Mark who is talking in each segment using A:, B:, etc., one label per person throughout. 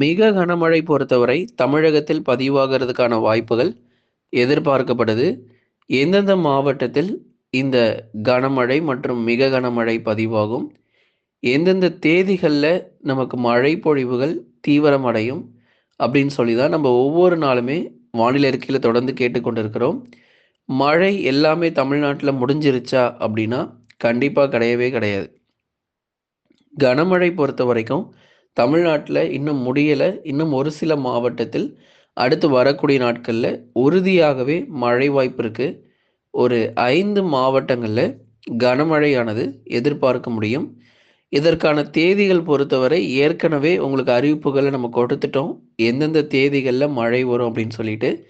A: மிக கனமழை பொறுத்தவரை தமிழகத்தில் பதிவாகிறதுக்கான வாய்ப்புகள் எதிர்பார்க்கப்படுது. எந்தெந்த மாவட்டத்தில் இந்த கனமழை மற்றும் மிக கனமழை பதிவாகும்? எந்தெந்த தேதிகளில் நமக்கு மழை பொழிவுகள் தீவிரமடையும்? அப்படின்னு சொல்லி தான் நம்ம ஒவ்வொரு நாளுமே வானிலை அறிக்கையில் தொடர்ந்து கேட்டுக்கொண்டிருக்கிறோம் மழை எல்லாமே தமிழ்நாட்டில் முடிஞ்சிருச்சா அப்படின்னா கண்டிப்பாக கிடையவே கிடையாது. கனமழை பொறுத்த வரைக்கும் தமிழ்நாட்டில் இன்னும் முடியலை. இன்னும் ஒரு சில மாவட்டத்தில் அடுத்து வரக்கூடிய நாட்களில் உறுதியாகவே மழை வாய்ப்பு இருக்குது ஒரு ஐந்து மாவட்டங்களில் கனமழையானது எதிர்பார்க்க முடியும். இதற்கான தேதிகள் பொறுத்தவரை ஏற்கனவே உங்களுக்கு அறிவிப்புகளை நம்ம கொடுத்துட்டோம். எந்தெந்த தேதிகளில் மழை வரும் அப்படின்னு சொல்லிட்டு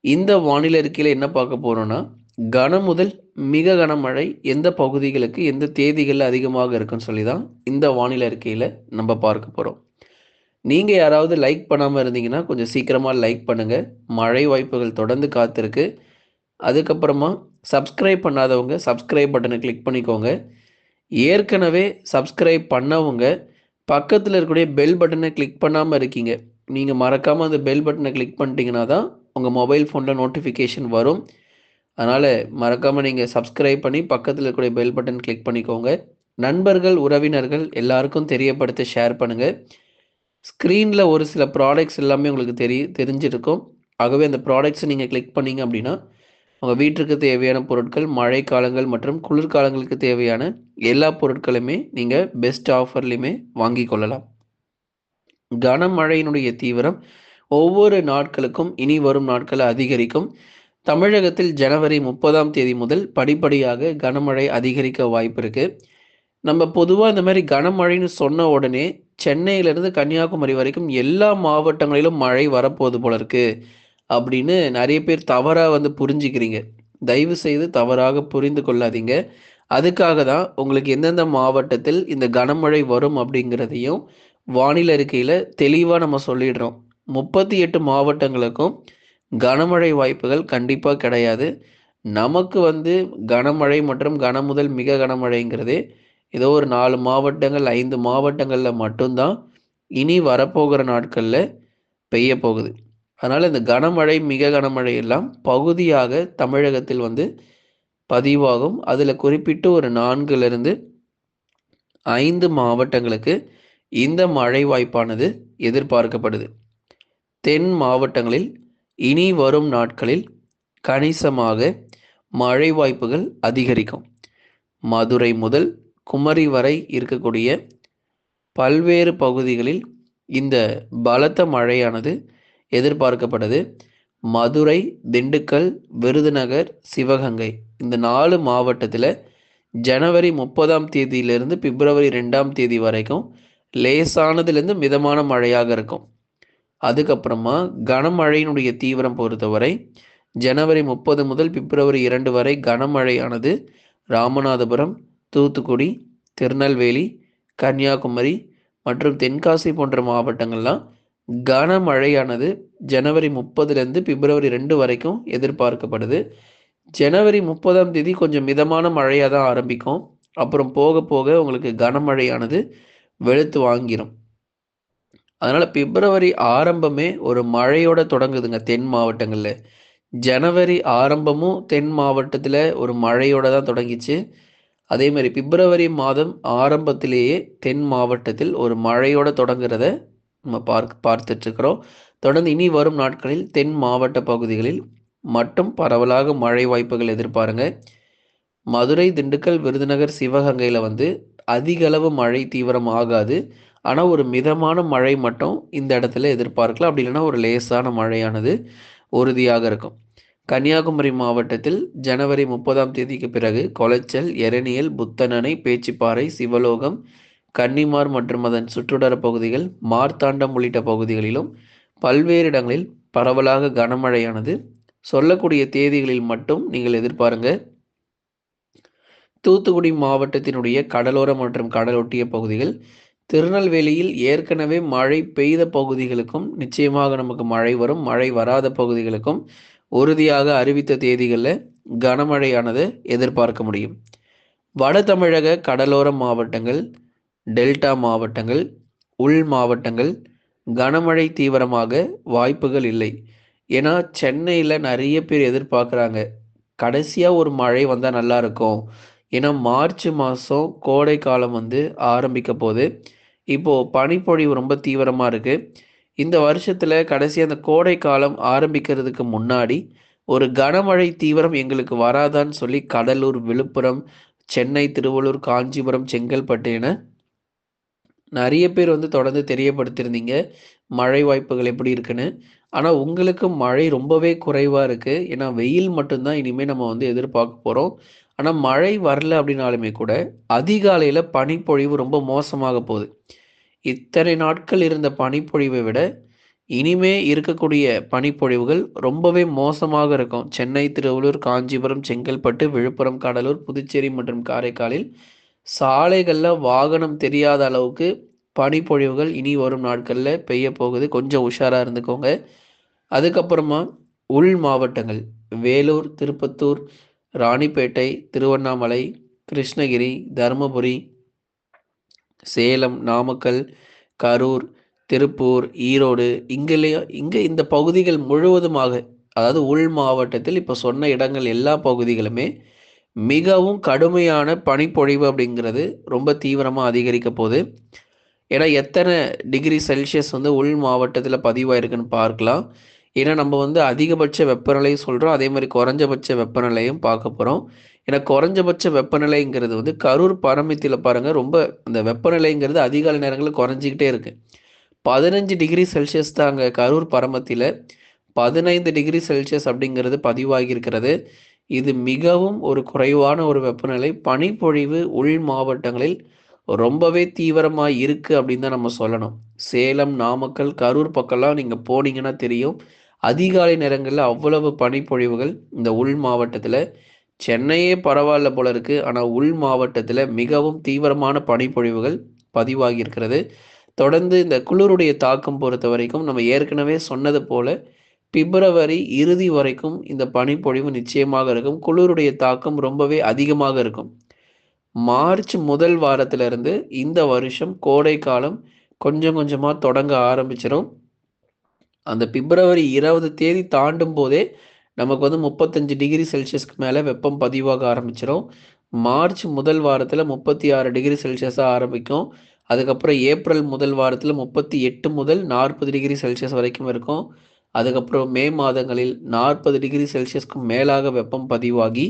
A: இந்த வானிலை இருக்கையில் என்ன பார்க்க போகிறோன்னா கன முதல் மிக கனமழை எந்த பகுதிகளுக்கு எந்த தேதிகளில் அதிகமாக இருக்குன்னு சொல்லி தான் இந்த வானிலை அறிக்கையில் நம்ம பார்க்க போகிறோம் நீங்கள் யாராவது லைக் பண்ணாமல் இருந்தீங்கன்னா கொஞ்சம் சீக்கிரமாக லைக் பண்ணுங்கள் மழை வாய்ப்புகள் தொடர்ந்து காத்திருக்கு. அதுக்கப்புறமா சப்ஸ்கிரைப் பண்ணாதவங்க சப்ஸ்கிரைப் பட்டனை கிளிக் பண்ணிக்கோங்க. ஏற்கனவே சப்ஸ்கிரைப் பண்ணவங்க பக்கத்தில் இருக்கக்கூடிய பெல் பட்டனை கிளிக் பண்ணாமல் இருக்கீங்க. நீங்கள் மறக்காமல் அந்த பெல் பட்டனை கிளிக் பண்ணிட்டீங்கன்னா தான் உங்கள் மொபைல் ஃபோனில் நோட்டிஃபிகேஷன் வரும். அதனால் மறக்காமல் நீங்கள் சப்ஸ்கிரைப் பண்ணி பக்கத்தில் இருக்கக்கூடிய பெல் பட்டன் கிளிக் பண்ணிக்கோங்க. நண்பர்கள் உறவினர்கள் எல்லாருக்கும் தெரியப்படுத்த ஷேர் பண்ணுங்கள் ஸ்க்ரீனில் ஒரு சில ப்ராடக்ட்ஸ் எல்லாமே உங்களுக்கு தெரிய தெரிஞ்சிருக்கும். ஆகவே அந்த ப்ராடக்ட்ஸை நீங்கள் கிளிக் பண்ணீங்க அப்படின்னா உங்கள் வீட்டிற்கு தேவையான பொருட்கள் மழை காலங்கள் மற்றும் குளிர்காலங்களுக்கு தேவையான எல்லா பொருட்களுமே நீங்கள் பெஸ்ட் ஆஃபர்லையுமே வாங்கி கொள்ளலாம். கனமழையினுடைய தீவிரம் ஒவ்வொரு நாட்களுக்கும் இனி வரும் நாட்களை அதிகரிக்கும். தமிழகத்தில் ஜனவரி முப்பதாம் தேதி முதல் படிப்படியாக கனமழை அதிகரிக்க வாய்ப்பு இருக்கு. நம்ம பொதுவாக இந்த மாதிரி கனமழைன்னு சொன்ன உடனே சென்னையிலிருந்து கன்னியாகுமரி வரைக்கும் எல்லா மாவட்டங்களிலும் மழை வரப்போகுது போல இருக்கு அப்படின்னு நிறைய பேர் தவறாக வந்து புரிஞ்சுக்கிறீங்க. தயவு செய்து தவறாக புரிந்து கொள்ளாதீங்க. அதுக்காக தான் உங்களுக்கு எந்தெந்த மாவட்டத்தில் இந்த கனமழை வரும் அப்படிங்கிறதையும் வானிலை அறிக்கையில் தெளிவாக நம்ம சொல்லிடுறோம். முப்பத்தி எட்டு மாவட்டங்களுக்கும் கனமழை வாய்ப்புகள் கண்டிப்பாக கிடையாது. நமக்கு வந்து கனமழை மற்றும் கனமுதல் மிக கனமழைங்கிறது ஏதோ ஒரு நாலு மாவட்டங்கள் ஐந்து மாவட்டங்களில் மட்டும்தான் இனி வரப்போகிற நாட்களில் பெய்ய போகுது. அதனால் இந்த கனமழை மிக கனமழை எல்லாம் பகுதியாக தமிழகத்தில் வந்து பதிவாகும். அதில் குறிப்பிட்டு ஒரு நான்குலேருந்து ஐந்து மாவட்டங்களுக்கு இந்த மழை வாய்ப்பானது எதிர்பார்க்கப்படுது. தென் மாவட்டங்களில் இனி வரும் நாட்களில் கணிசமாக மழை வாய்ப்புகள் அதிகரிக்கும். மதுரை முதல் குமரி வரை இருக்கக்கூடிய பல்வேறு பகுதிகளில் இந்த பலத்த மழையானது எதிர்பார்க்கப்படுது மதுரை திண்டுக்கல் விருதுநகர் சிவகங்கை இந்த நாலு மாவட்டத்தில் ஜனவரி முப்பதாம் தேதியிலிருந்து பிப்ரவரி ரெண்டாம் தேதி வரைக்கும் லேசானதுலேருந்து மிதமான மழையாக இருக்கும். அதுக்கப்புறமா கனமழையினுடைய தீவிரம் பொறுத்தவரை ஜனவரி முப்பது முதல் பிப்ரவரி இரண்டு வரை கனமழையானது ராமநாதபுரம் தூத்துக்குடி திருநெல்வேலி கன்னியாகுமரி மற்றும் தென்காசி போன்ற மாவட்டங்கள்லாம் கனமழையானது ஜனவரி முப்பதுலேருந்து பிப்ரவரி ரெண்டு வரைக்கும் எதிர்பார்க்கப்படுது. ஜனவரி முப்பதாம் தேதி கொஞ்சம் மிதமான மழையாக தான் ஆரம்பிக்கும். அப்புறம் போக போக உங்களுக்கு கனமழையானது வெளுத்து வாங்கிடும் அதனால் பிப்ரவரி ஆரம்பமே ஒரு மழையோட தொடங்குதுங்க தென் மாவட்டங்களில். ஜனவரி ஆரம்பமும் தென் மாவட்டத்தில் ஒரு மழையோட தான் தொடங்கிச்சு. அதே மாதிரி பிப்ரவரி மாதம் ஆரம்பத்திலேயே தென் மாவட்டத்தில் ஒரு மழையோட தொடங்குறத நம்ம பார்க்க பார்த்துட்ருக்குறோம். தொடர்ந்து இனி வரும் நாட்களில் தென் மாவட்ட பகுதிகளில் மட்டும் பரவலாக மழை வாய்ப்புகள் எதிர்பாருங்க. மதுரை திண்டுக்கல் விருதுநகர் சிவகங்கையில் வந்து அதிகளவு மழை தீவிரம் ஆகாது. ஆனால் ஒரு மிதமான மழை மட்டும் இந்த இடத்துல எதிர்பார்க்கலாம். அப்படி இல்லைன்னா ஒரு லேசான மழையானது உறுதியாக இருக்கும். கன்னியாகுமரி மாவட்டத்தில் ஜனவரி முப்பதாம் தேதிக்கு பிறகு கொலைச்சல் எரணியல் புத்தனணை பேச்சிப்பாறை சிவலோகம் கன்னிமார் மற்றும் அதன் சுற்றுடர பகுதிகள் மார்த்தாண்டம் உள்ளிட்ட பகுதிகளிலும் பல்வேறு இடங்களில் பரவலாக கனமழையானது. சொல்லக்கூடிய தேதிகளில் மட்டும் நீங்கள் எதிர்பாருங்க. தூத்துக்குடி மாவட்டத்தினுடைய கடலோர மற்றும் கடலொட்டிய பகுதிகள் திருநெல்வேலியில் ஏற்கனவே மழை பெய்த பகுதிகளுக்கும் நிச்சயமாக நமக்கு மழை வரும். மழை வராத பகுதிகளுக்கும் உறுதியாக அறிவித்த தேதிகளில் கனமழையானது எதிர்பார்க்க முடியும். வட தமிழக கடலோர மாவட்டங்கள் டெல்டா மாவட்டங்கள் உள் மாவட்டங்கள் கனமழை தீவிரமாக வாய்ப்புகள் இல்லை. ஏன்னா சென்னையில் நிறைய பேர் எதிர்பார்க்குறாங்க கடைசியாக ஒரு மழை வந்தால் நல்லா இருக்கும். ஏன்னா மார்ச் மாதம் கோடை காலம் வந்து ஆரம்பிக்க போது இப்போது பனிப்பொழிவு ரொம்ப தீவிரமாக இருக்குது இந்த வருஷத்தில் கடைசி அந்த கோடை காலம் ஆரம்பிக்கிறதுக்கு முன்னாடி ஒரு கனமழை தீவிரம் எங்களுக்கு வராதான்னு சொல்லி கடலூர் விழுப்புரம் சென்னை திருவள்ளூர் காஞ்சிபுரம் செங்கல்பட்டு என நிறைய பேர் வந்து தொடர்ந்து தெரியப்படுத்தியிருந்தீங்க. மழை வாய்ப்புகள் எப்படி இருக்குன்னு. ஆனால் உங்களுக்கு மழை ரொம்பவே குறைவாக இருக்குது ஏன்னா வெயில் மட்டும்தான் இனிமேல் நம்ம வந்து எதிர்பார்க்க போகிறோம் ஆனால் மழை வரல அப்படின்னாலுமே கூட அதிகாலையில் பனிப்பொழிவு ரொம்ப மோசமாக போகுது. இத்தனை நாட்கள் இருந்த பனிப்பொழிவை விட இனிமே இருக்கக்கூடிய பனிப்பொழிவுகள் ரொம்பவே மோசமாக இருக்கும். சென்னை திருவள்ளூர் காஞ்சிபுரம் செங்கல்பட்டு விழுப்புரம் கடலூர் புதுச்சேரி மற்றும் காரைக்காலில் சாலைகளில் வாகனம் தெரியாத அளவுக்கு பனிப்பொழிவுகள் இனி வரும் நாட்களில் பெய்ய போகுது. கொஞ்சம் உஷாராக இருந்துக்கோங்க. அதுக்கப்புறமா உள் மாவட்டங்கள் வேலூர் திருப்பத்தூர் ராணிப்பேட்டை திருவண்ணாமலை கிருஷ்ணகிரி தருமபுரி சேலம் நாமக்கல் கரூர் திருப்பூர் ஈரோடு இங்கேயும் இங்கே இந்த பகுதிகள் முழுவதுமாக அதாவது உள் மாவட்டத்தில் இப்போ சொன்ன இடங்கள் எல்லா பகுதிகளுமே மிகவும் கடுமையான பனிப்பொழிவு அப்படிங்கிறது ரொம்ப தீவிரமாக அதிகரிக்க போகுது. ஏன்னா எத்தனை டிகிரி செல்சியஸ் வந்து உள் மாவட்டத்தில் பதிவாயிருக்குன்னு பார்க்கலாம். ஏன்னா நம்ம வந்து அதிகபட்ச வெப்பநிலையும் சொல்கிறோம் அதே மாதிரி குறைஞ்சபட்ச வெப்பநிலையும் பார்க்க போகிறோம் ஏன்னா குறைஞ்சபட்ச வெப்பநிலைங்கிறது வந்து கரூர் பரமித்தியில் பாருங்கள் ரொம்ப அந்த வெப்பநிலைங்கிறது அதிகாலை நேரங்களில் குறைஞ்சிக்கிட்டே இருக்குது பதினஞ்சு டிகிரி செல்சியஸ் தான் அங்கே கரூர் பரமத்தியில் பதினைந்து டிகிரி செல்சியஸ் அப்படிங்கிறது பதிவாகியிருக்கிறது. இது மிகவும் ஒரு குறைவான ஒரு வெப்பநிலை. பனிப்பொழிவு உள் மாவட்டங்களில் ரொம்பவே தீவிரமாக இருக்குது அப்படின்னு தான் நம்ம சொல்லணும். சேலம் நாமக்கல் கரூர் பக்கம்லாம் நீங்கள் போனீங்கன்னா தெரியும். அதிகாலை நேரங்களில் அவ்வளவு பனிப்பொழிவுகள் இந்த உள் மாவட்டத்தில். சென்னையே பரவாயில்ல போல இருக்குது ஆனால் உள் மாவட்டத்தில் மிகவும் தீவிரமான பனிப்பொழிவுகள் பதிவாகி இருக்கிறது. தொடர்ந்து இந்த குளிருடைய தாக்கம் பொறுத்த வரைக்கும் நம்ம ஏற்கனவே சொன்னது போல பிப்ரவரி இறுதி வரைக்கும் இந்த பனிப்பொழிவு நிச்சயமாக இருக்கும். குளிருடைய தாக்கம் ரொம்பவே அதிகமாக இருக்கும். மார்ச் முதல் வாரத்திலிருந்து இந்த வருஷம் கோடை காலம் கொஞ்சம் கொஞ்சமாக தொடங்க ஆரம்பிச்சிடும் அந்த பிப்ரவரி இருபது தேதி தாண்டும் போதே நமக்கு வந்து முப்பத்தஞ்சு டிகிரி செல்சியஸ்க்கு மேலே வெப்பம் பதிவாக ஆரம்பிச்சிடும் மார்ச் முதல் வாரத்தில் முப்பத்தி ஆறு டிகிரி செல்சியஸாக ஆரம்பிக்கும். அதுக்கப்புறம் ஏப்ரல் முதல் வாரத்தில் முப்பத்தி எட்டு முதல் நாற்பது டிகிரி செல்சியஸ் வரைக்கும் இருக்கும். அதுக்கப்புறம் மே மாதங்களில் நாற்பது டிகிரி செல்சியஸ்க்கு மேலாக வெப்பம் பதிவாகி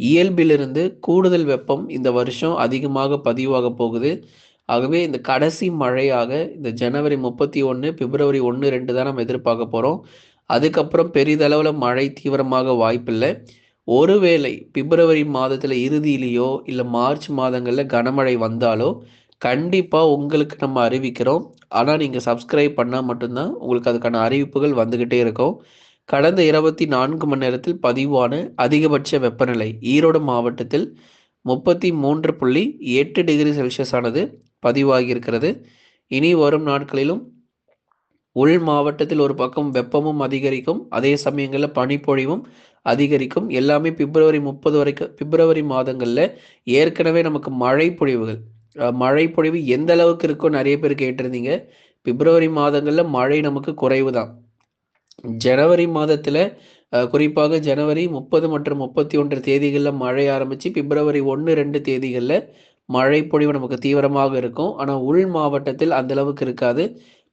A: இயல்பிலிருந்து கூடுதல் வெப்பம் இந்த வருஷம் அதிகமாக பதிவாக போகுது. ஆகவே இந்த கடைசி மழையாக இந்த ஜனவரி முப்பத்தி ஒன்று பிப்ரவரி ஒன்று ரெண்டு தான் நம்ம எதிர்பார்க்க போகிறோம் அதுக்கப்புறம் பெரிதளவில் மழை தீவிரமாக வாய்ப்பில்லை. ஒருவேளை பிப்ரவரி மாதத்தில் இறுதியிலேயோ இல்லை மார்ச் மாதங்களில் கனமழை வந்தாலோ கண்டிப்பாக உங்களுக்கு நம்ம அறிவிக்கிறோம். ஆனால் நீங்கள் சப்ஸ்கிரைப் பண்ணால் மட்டும்தான் உங்களுக்கு அதுக்கான அறிவிப்புகள் வந்துக்கிட்டே இருக்கும். கடந்த இருபத்தி நான்கு மணி நேரத்தில் பதிவான அதிகபட்ச வெப்பநிலை ஈரோடு மாவட்டத்தில் முப்பத்தி மூன்று புள்ளி எட்டு டிகிரி செல்சியஸ் ஆனது பதிவாகியிருக்கிறது. இனி வரும் நாட்களிலும் உள் மாவட்டத்தில் ஒரு பக்கம் வெப்பமும் அதிகரிக்கும் அதே சமயங்களில் பனிப்பொழிவும் அதிகரிக்கும். எல்லாமே பிப்ரவரி முப்பது வரைக்கும் பிப்ரவரி மாதங்களில் ஏற்கனவே நமக்கு மழை பொழிவுகள் மழை பொழிவு எந்த அளவுக்கு இருக்கோ நிறைய பேர் கேட்டிருந்தீங்க. பிப்ரவரி மாதங்களில் மழை நமக்கு குறைவு தான் ஜனவரி மாதத்தில் குறிப்பாக ஜனவரி முப்பது மற்றும் முப்பத்தி ஒன்று தேதிகளில் மழை ஆரம்பித்து பிப்ரவரி ஒன்று ரெண்டு தேதிகளில் மழை பொழிவு நமக்கு தீவிரமாக இருக்கும். ஆனால் உள் மாவட்டத்தில் அந்த அளவுக்கு இருக்காது.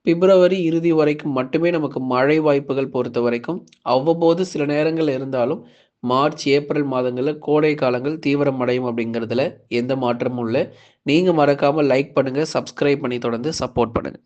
A: பிப்ரவரி இறுதி வரைக்கும் மட்டுமே நமக்கு மழை வாய்ப்புகள் பொறுத்த வரைக்கும். அவ்வப்போது சில நேரங்கள் இருந்தாலும் மார்ச் ஏப்ரல் மாதங்களில் கோடை காலங்கள் தீவிரம் அடையும் அப்படிங்கிறதுல எந்த மாற்றமும் இல்லை. நீங்கள் மறக்காமல் லைக் பண்ணுங்கள் சப்ஸ்கிரைப் பண்ணி தொடர்ந்து சப்போர்ட் பண்ணுங்கள்